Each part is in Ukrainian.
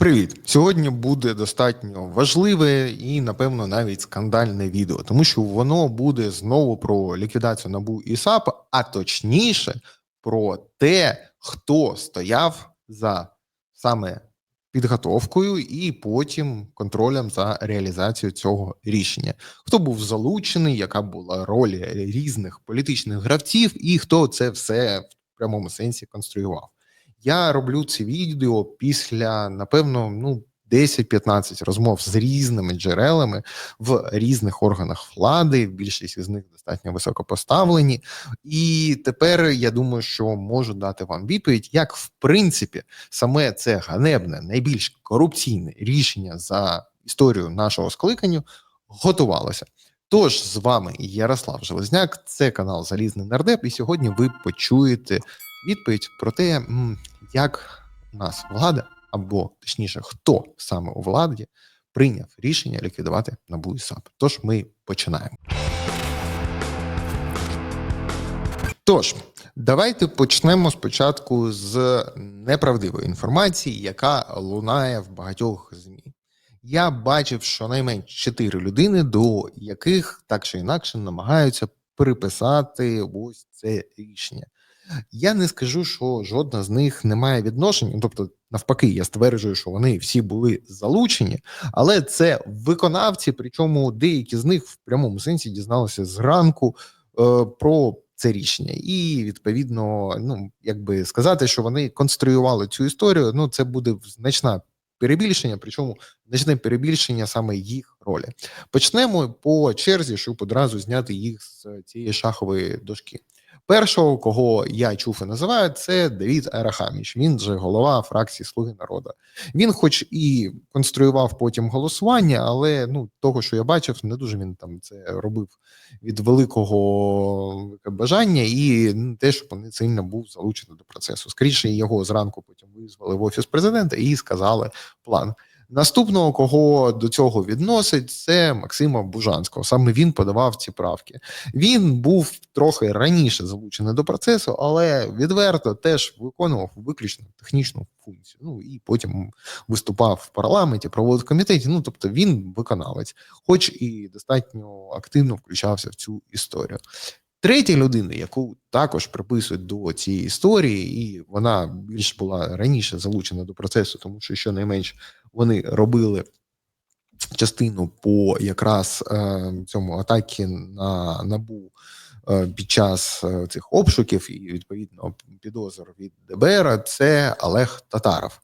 Привіт! Сьогодні буде достатньо важливе і, напевно, навіть скандальне відео, тому що воно буде знову про ліквідацію НАБУ і САП, а точніше про те, хто стояв за саме підготовкою і потім контролем за реалізацією цього рішення. Хто був залучений, яка була роль різних політичних гравців, і хто це все в прямому сенсі конструював. Я роблю це відео після, напевно, ну 10-15 розмов з різними джерелами в різних органах влади. Більшість із них достатньо високо поставлені. І тепер я думаю, що можу дати вам відповідь, як в принципі саме це ганебне, найбільш корупційне рішення за історію нашого скликання готувалося. Тож з вами Ярослав Железняк, це канал Залізний Нардеп, і сьогодні ви почуєте відповідь про те, як у нас влада, або точніше, хто саме у владі прийняв рішення ліквідувати НАБУ і САП. Тож ми починаємо. Тож, давайте почнемо спочатку з неправдивої інформації, яка лунає в багатьох ЗМІ. Я бачив щонайменш чотири людини, до яких так чи інакше намагаються переписати ось це рішення. Я не скажу, що жодна з них не має відношення. Тобто, навпаки, я стверджую, що вони всі були залучені, але це виконавці, причому деякі з них в прямому сенсі дізналися зранку е, про це рішення, і відповідно, ну якби сказати, що вони конструювали цю історію. Ну це буде значна перебільшення, причому значне перебільшення саме їх ролі. Почнемо по черзі, щоб одразу зняти їх з цієї шахової дошки. Першого, кого я чув і називаю, це Давід Арахаміч. Він же голова фракції Слуги народу. Він, хоч і конструював потім голосування, але ну того, що я бачив, не дуже він там це робив від великого бажання і не те, щоб вони сильно був залучений до процесу. Скоріше його зранку потім визвали в офіс президента і сказали план. Наступного, кого до цього відносить, це Максима Бужанського. Саме він подавав ці правки. Він був трохи раніше залучений до процесу, але відверто теж виконував виключно технічну функцію. Ну і потім виступав в парламенті, проводив комітеті. Ну тобто він виконавець, хоч і достатньо активно включався в цю історію. Третя людина, яку також приписують до цієї історії, і вона більш була раніше залучена до процесу, тому що щонайменш вони робили частину по якраз е, цьому атаки на набу е, під час е, цих обшуків і відповідно підозр від ДБР. Це Олег Татаров.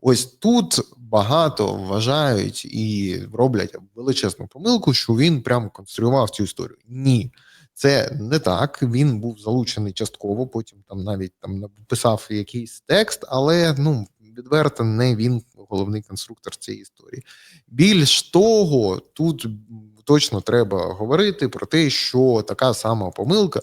Ось тут багато вважають і роблять величезну помилку, що він прямо конструював цю історію. Ні. Це не так. Він був залучений частково. Потім там навіть там написав якийсь текст, але ну відверто не він головний конструктор цієї історії. Більш того, тут точно треба говорити про те, що така сама помилка.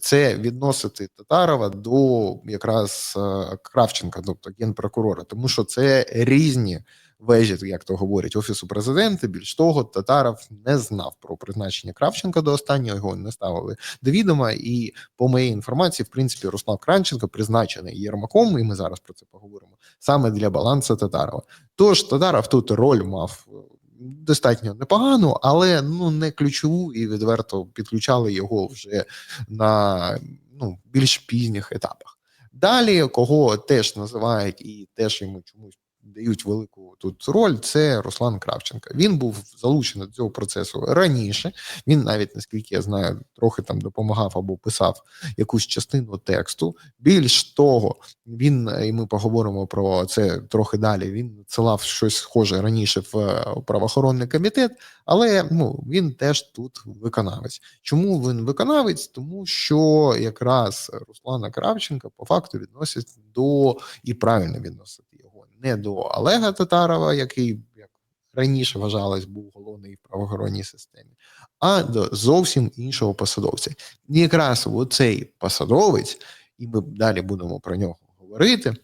Це відносити Татарова до якраз е, Кравченка, тобто генпрокурора, тому що це різні вежі, як то говорять, офісу президента. Більш того, Татаров не знав про призначення Кравченка до останнього його не ставили до відома. І по моїй інформації, в принципі, Руслан Кравченко призначений Єрмаком, і ми зараз про це поговоримо саме для балансу Татарова. Тож Татаров тут роль мав. Достатньо непогану, але ну не ключову і відверто підключали його вже на ну більш пізніх етапах. Далі кого теж називають і теж йому чомусь дають велику тут роль. Це Руслан Кравченко. Він був залучений до цього процесу раніше. Він навіть наскільки я знаю, трохи там допомагав або писав якусь частину тексту. Більш того, він і ми поговоримо про це трохи далі. Він надсилав щось схоже раніше в е, правоохоронний комітет, але ну він теж тут виконавець. Чому він виконавець? Тому що якраз Руслана Кравченка по факту відносять до і правильно відносить не до Олега Татарова, який як раніше вважалось, був головний в правоохоронній системі, а до зовсім іншого посадовця. І якраз оцей посадовець, і ми далі будемо про нього говорити.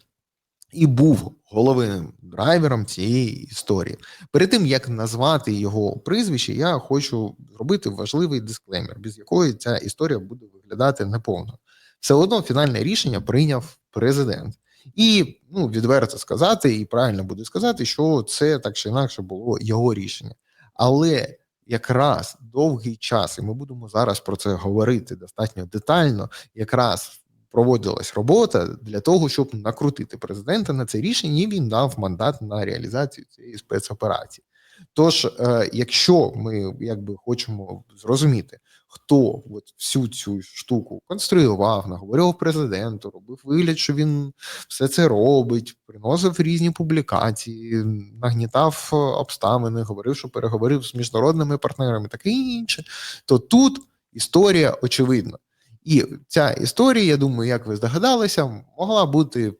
І був головним драйвером цієї історії. Перед тим як назвати його прізвище, я хочу зробити важливий дисклеймер, без якої ця історія буде виглядати неповно. Все одно фінальне рішення прийняв президент. І ну, відверто сказати, і правильно буде сказати, що це так чи інакше було його рішення. Але якраз довгий час, і ми будемо зараз про це говорити достатньо детально, якраз проводилась робота для того, щоб накрутити президента на це рішення, і він дав мандат на реалізацію цієї спецоперації. Тож, е, якщо ми якби хочемо зрозуміти, хто от всю цю штуку конструював, наговорював президенту, робив вигляд, що він все це робить, приносив різні публікації, нагнітав обставини, говорив, що переговорив з міжнародними партнерами, таке інше, то тут історія очевидна. І ця історія, я думаю, як ви здогадалися, могла бути в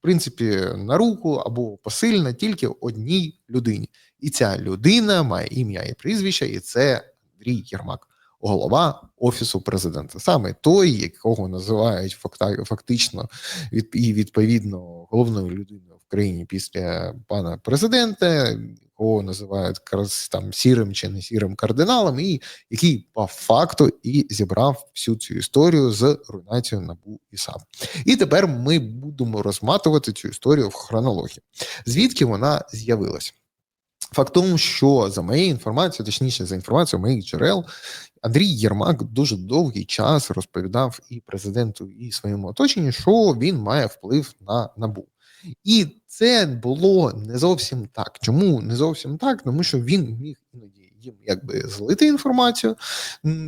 принципі на руку або посильна тільки одній людині. І ця людина має ім'я і прізвище, і це Андрій Єрмак, голова офісу президента, саме той, якого називають фактично і відповідно головною людиною в країні після пана президента, якого називають там сірим чи не сірим кардиналом, і який по факту і зібрав всю цю історію з руйнацією набу і САП. І тепер ми будемо розматувати цю історію в хронології, звідки вона з'явилась. Факт тому, що за моєю інформацією, точніше за інформацією моїх джерел, Андрій Єрмак дуже довгий час розповідав і президенту, і своєму оточенню, що він має вплив на набу. І це було не зовсім так. Чому не зовсім так? Тому що він міг їм якби злити інформацію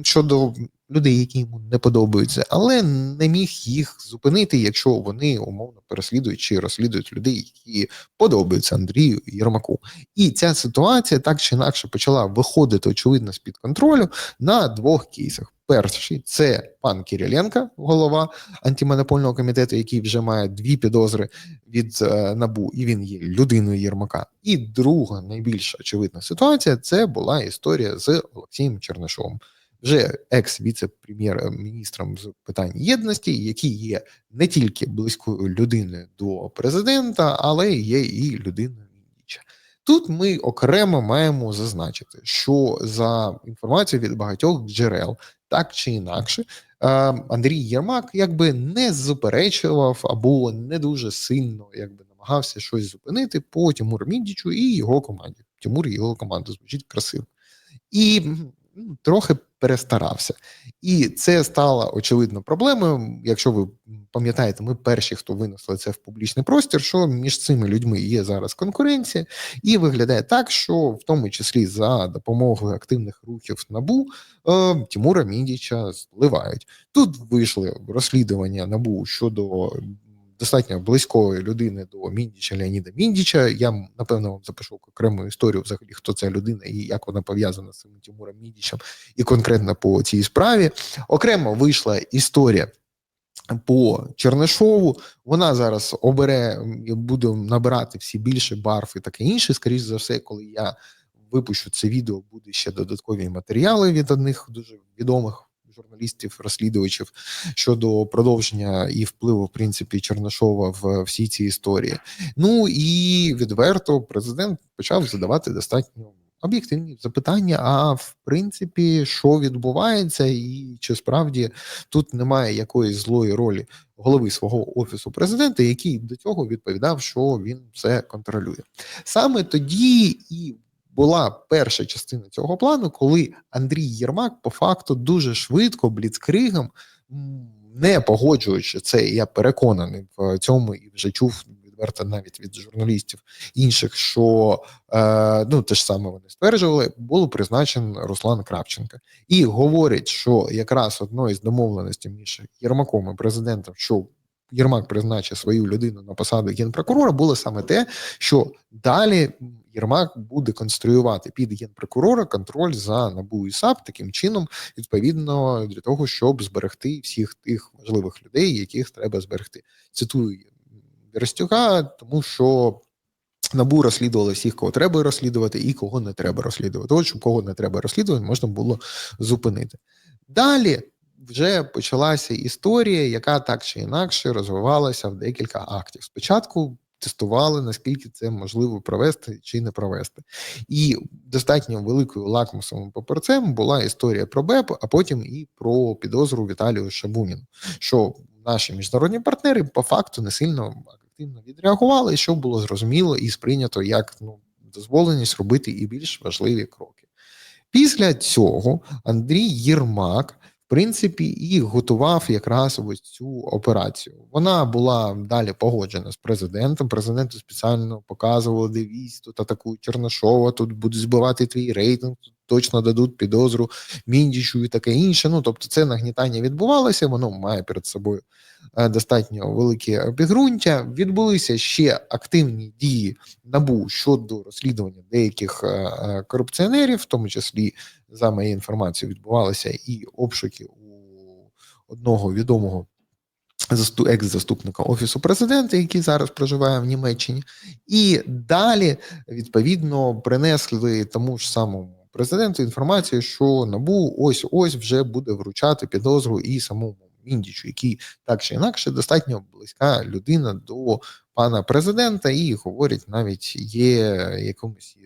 щодо людей, які йому не подобаються, але не міг їх зупинити, якщо вони умовно переслідують чи розслідують людей, які подобаються Андрію Єрмаку. І ця ситуація так чи інакше почала виходити очевидно з під контролю на двох кейсах. Перший це пан Кириленко, голова антимонопольного комітету, який вже має дві підозри від е, набу, і він є людиною Єрмака. І друга найбільш очевидна ситуація це була історія з Олексієм Чернишовим вже екс-віце-прем'єр-міністром з питань єдності, який є не тільки близькою людиною до президента, але є і людиною Міндіча. Тут ми окремо маємо зазначити, що за інформацією від багатьох джерел, так чи інакше, Андрій Єрмак якби не заперечував або не дуже сильно якби намагався щось зупинити по Тимуру Міндічу і його команді. Тимур і його команда звучить красиво. І трохи перестарався. І це стало очевидно проблемою. Якщо ви пам'ятаєте, ми перші, хто винесли це в публічний простір, що між цими людьми є зараз конкуренція, і виглядає так, що в тому числі за допомогою активних рухів набу е, Тимура Міндіча зливають. Тут вийшли розслідування набу щодо достатньо близької людини до Міндіча Леоніда Міндіча. Я напевно вам запишу окрему історію, взагалі, хто ця людина і як вона пов'язана з цим Тимуром Міндічем, і конкретно по цій справі. Окремо вийшла історія. По Чернишову вона зараз обере буде набирати всі більше барв і таке інше. Скоріше за все, коли я випущу це відео, буде ще додаткові матеріали від одних дуже відомих журналістів, розслідувачів щодо продовження і впливу в принципі Чернишова в всій цій історії. Ну і відверто президент почав задавати достатньо. Об'єктивні запитання, а в принципі, що відбувається, і чи справді тут немає якоїсь злої ролі голови свого офісу президента, який до цього відповідав, що він все контролює саме тоді і була перша частина цього плану, коли Андрій Єрмак по факту дуже швидко бліцкригом, не погоджуючи це, я переконаний в цьому і вже чув відверто навіть від журналістів інших, що е, ну те ж саме вони стверджували, було призначен Руслан Кравченка, і говорять, що якраз одною з домовленостей між Єрмаком і президентом, що Єрмак призначив свою людину на посаду генпрокурора, було саме те, що далі Єрмак буде конструювати під генпрокурора контроль за НАБУ і САП таким чином, відповідно для того, щоб зберегти всіх тих важливих людей, яких треба зберегти. Цитую Верстюка, тому що. Набу розслідували всіх, кого треба розслідувати, і кого не треба розслідувати. От щоб кого не треба розслідувати, можна було зупинити. Далі вже почалася історія, яка так чи інакше розвивалася в декілька актів. Спочатку тестували, наскільки це можливо провести чи не провести. І достатньо великою лакмусовим папірцем була історія про БЕП, а потім і про підозру Віталію Шабуніну, що наші міжнародні партнери по факту не сильно активно відреагували, що було зрозуміло і сприйнято як ну дозволеність робити і більш важливі кроки. Після цього Андрій Єрмак. Принципі, і готував якраз ось цю операцію. Вона була далі погоджена з президентом. Президенту спеціально показували, дивісь, тут атакують Черношова, тут будуть збивати твій рейтинг, тут точно дадуть підозру міндічу і таке інше. Ну тобто, це нагнітання відбувалося. Воно має перед собою е, достатньо велике підґрунтя. Відбулися ще активні дії набу щодо розслідування деяких е, е, корупціонерів, в тому числі за моєю інформацією, відбувалися і обшуки у одного відомого екс-заступника офісу президента, який зараз проживає в Німеччині, і далі відповідно принесли тому ж самому президенту інформацію, що набу ось ось вже буде вручати підозру і самому Міндічу, який так чи інакше достатньо близька людина до пана президента, і говорять, навіть є якомусь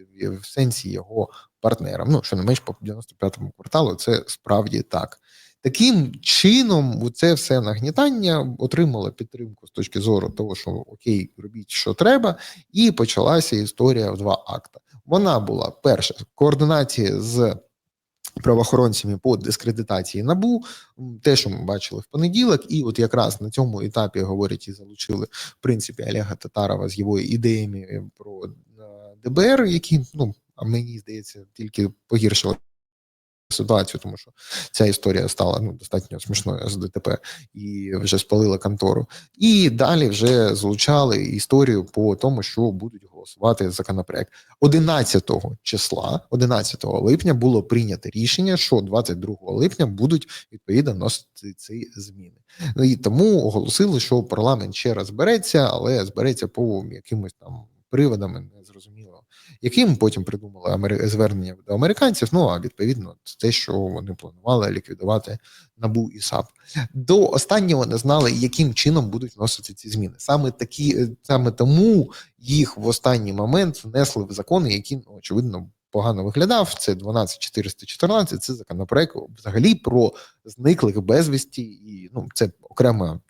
в сенсі його партнером. Ну, що не менш по 95-му кварталу, це справді так. Таким чином, це все нагнітання отримало підтримку з точки зору того, що окей, робіть, що треба, і почалася історія в два акта. Вона була перша координація з правоохоронцями по дискредитації набу, те, що ми бачили в понеділок, і от якраз на цьому етапі говорять і залучили в принципі Олега Татарова з його ідеями про е, ДБР, які ну мені здається тільки погіршили ситуацію, тому що ця історія стала ну достатньо смішною з ДТП і вже спалила контору. І далі вже залучали історію по тому, що будуть голосувати законопроект. 11 числа, 11 липня, було прийнято рішення, що 22 липня будуть відповідно вносити ці зміни. Ну і тому оголосили, що парламент ще раз збереться, але збереться по якимось там приводами, не зрозуміло, яким потім придумали звернення до американців. Ну а відповідно, те, що вони планували ліквідувати набу і САП. До останнього не знали, яким чином будуть вносити ці зміни. Саме такі, саме тому їх в останній момент внесли в закони, які ну, очевидно. Погано виглядав це 12414, Це законопроект взагалі про зниклих безвісті, і ну це окрема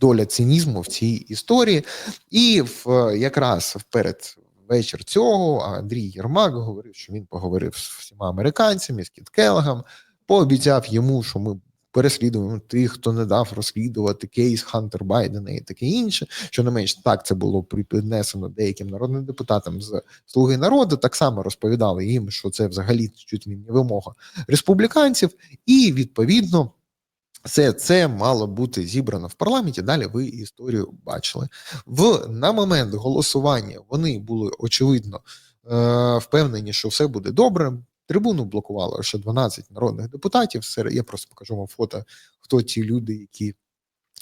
доля цинізму в цій історії. І в якраз перед вечір цього Андрій Єрмак говорив, що він поговорив з всіма американцями, з Кіт Келлогом, пообіцяв йому, що ми переслідуємо тих, хто не дав розслідувати кейс Хантер Байдена і таке інше. Що не менш так це було піднесено деяким народним депутатам з слуги народу. Так само розповідали їм, що це взагалі чуть ли не вимога республіканців, і відповідно. Все це мало бути зібрано в парламенті. Далі ви історію бачили. В на момент голосування вони були очевидно е, впевнені, що все буде добре. Трибуну блокувало ще 12 народних депутатів. Я просто покажу вам фото, хто ті люди, які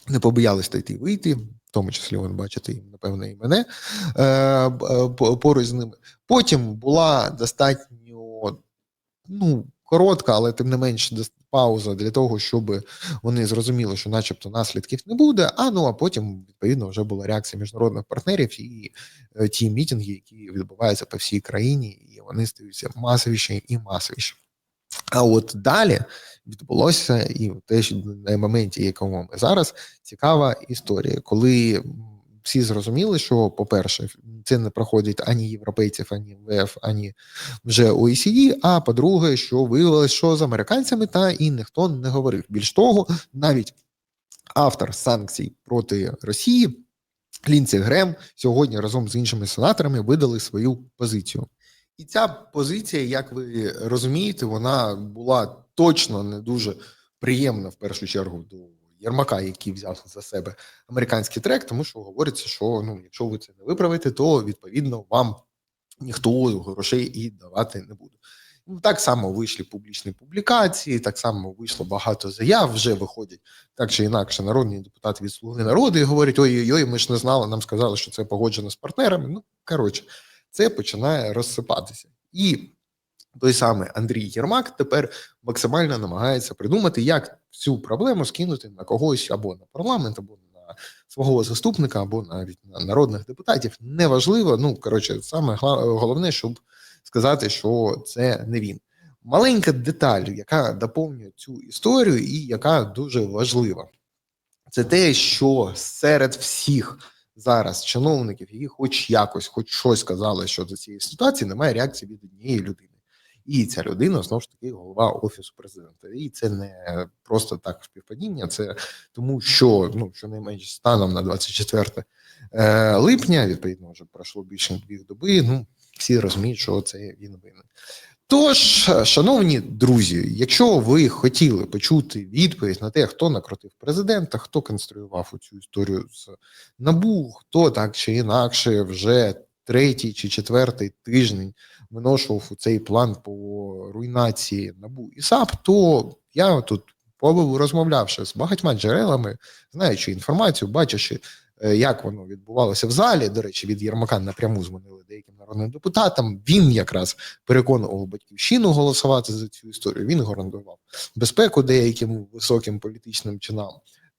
не побоялися йти вийти, в тому числі ви бачите, напевно, і мене е, поруч з ними. Потім була достатньо ну коротка, але тим не менш пауза для того, щоб вони зрозуміли, що, начебто, наслідків не буде. А ну а потім відповідно вже була реакція міжнародних партнерів і е, ті мітинги, які відбуваються по всій країні, і вони стаються масовіші і масовіші. А от далі відбулося і те, що на моменті, якому ми зараз цікава історія, коли всі зрозуміли, що, по-перше, це не проходить ані європейців, ані МВФ, ані вже OECD, А по-друге, що виявилось, що з американцями та і ніхто не говорив. Більш того, навіть автор санкцій проти Росії Лінці Грем сьогодні разом з іншими сенаторами видали свою позицію. І ця позиція, як ви розумієте, вона була точно не дуже приємна в першу чергу до Єрмака, який взяв за себе американський трек, тому що говориться, що ну, якщо ви це не виправите, то відповідно вам ніхто грошей і давати не буде. Ну, так само вийшли публічні публікації, так само вийшло багато заяв. Вже виходять так чи інакше народні депутати від слуги народу і говорять: ой-ой-ой, ми ж не знали, нам сказали, що це погоджено з партнерами. Ну коротше, це починає розсипатися і той самий Андрій Єрмак тепер максимально намагається придумати, як цю проблему скинути на когось або на парламент, або на свого заступника або навіть на народних депутатів. Неважливо. Ну коротше, саме головне, щоб сказати, що це не він. Маленька деталь, яка доповнює цю історію, і яка дуже важлива, це те, що серед всіх зараз чиновників, які хоч якось, хоч щось сказали щодо цієї ситуації, немає реакції від однієї людини. І ця людина знову ж таки голова офісу президента. І це не просто так співпадіння, це тому, що ну щонайменш станом на 24 е, липня, відповідно, вже пройшло більше дві доби. Ну всі розуміють, що це він винен. Тож, шановні друзі, якщо ви хотіли почути відповідь на те, хто накрутив президента, хто конструював цю історію з набу, хто так чи інакше вже третій чи четвертий тиждень виношував у цей план по руйнації набу і САП, то я тут розмовлявши з багатьма джерелами, знаючи інформацію, бачачи, е, як воно відбувалося в залі. До речі, від Єрмака напряму дзвонили деяким народним депутатам. Він якраз переконував батьківщину голосувати за цю історію. Він гарантував безпеку деяким високим політичним чинам.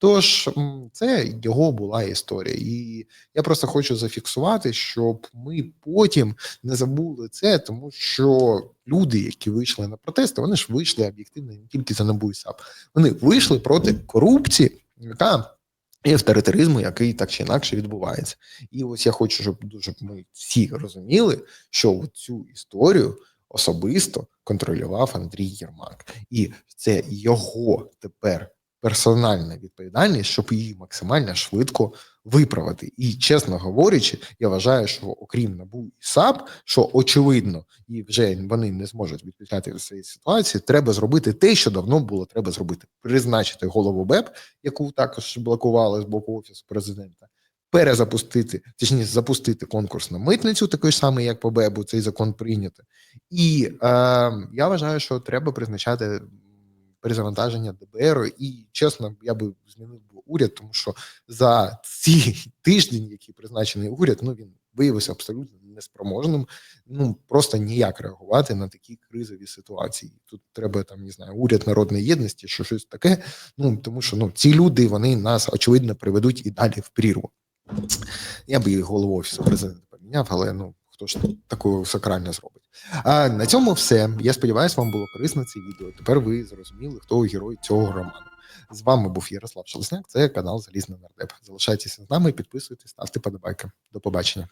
Тож це його була історія, і я просто хочу зафіксувати, щоб ми потім не забули це, тому що люди, які вийшли на протести, вони ж вийшли об'єктивно не тільки за НАБУ САП. Вони вийшли проти корупції, яка і авторитаризму, який так чи інакше відбувається. І ось я хочу, щоб дуже ми всі розуміли, що цю історію особисто контролював Андрій Єрмак, і це його тепер персональна відповідальність, щоб її максимально швидко виправити. І чесно говорячи, я вважаю, що окрім НАБУ і САП, що очевидно, і вже вони не зможуть відповідати в цієї ситуації, треба зробити те, що давно було треба зробити: призначити голову БЕП, яку також блокували з боку офісу президента. Перезапустити, точніше, запустити конкурс на митницю, такий самий, як по БЕБу, цей закон прийняти. І е, я вважаю, що треба призначати перезавантаження ДБР. І чесно, я би змінив би уряд, тому що за ці тиждень, який призначений уряд, ну він виявився абсолютно неспроможним. Ну просто ніяк реагувати на такі кризові ситуації. Тут треба там не знаю, уряд народної єдності, що щось таке. Ну тому що ну ці люди вони нас очевидно приведуть і далі в прірву. Я би голову офісу президента поміняв, але ну хто ж таке сакральне зробить. А на цьому все. Я сподіваюся, вам було корисно це відео. Тепер ви зрозуміли, хто герой цього роману. З вами був Ярослав Шелесняк. Це канал Залізний Нардеп. Залишайтеся з нами, підписуйтесь, ставте подобайки. До побачення.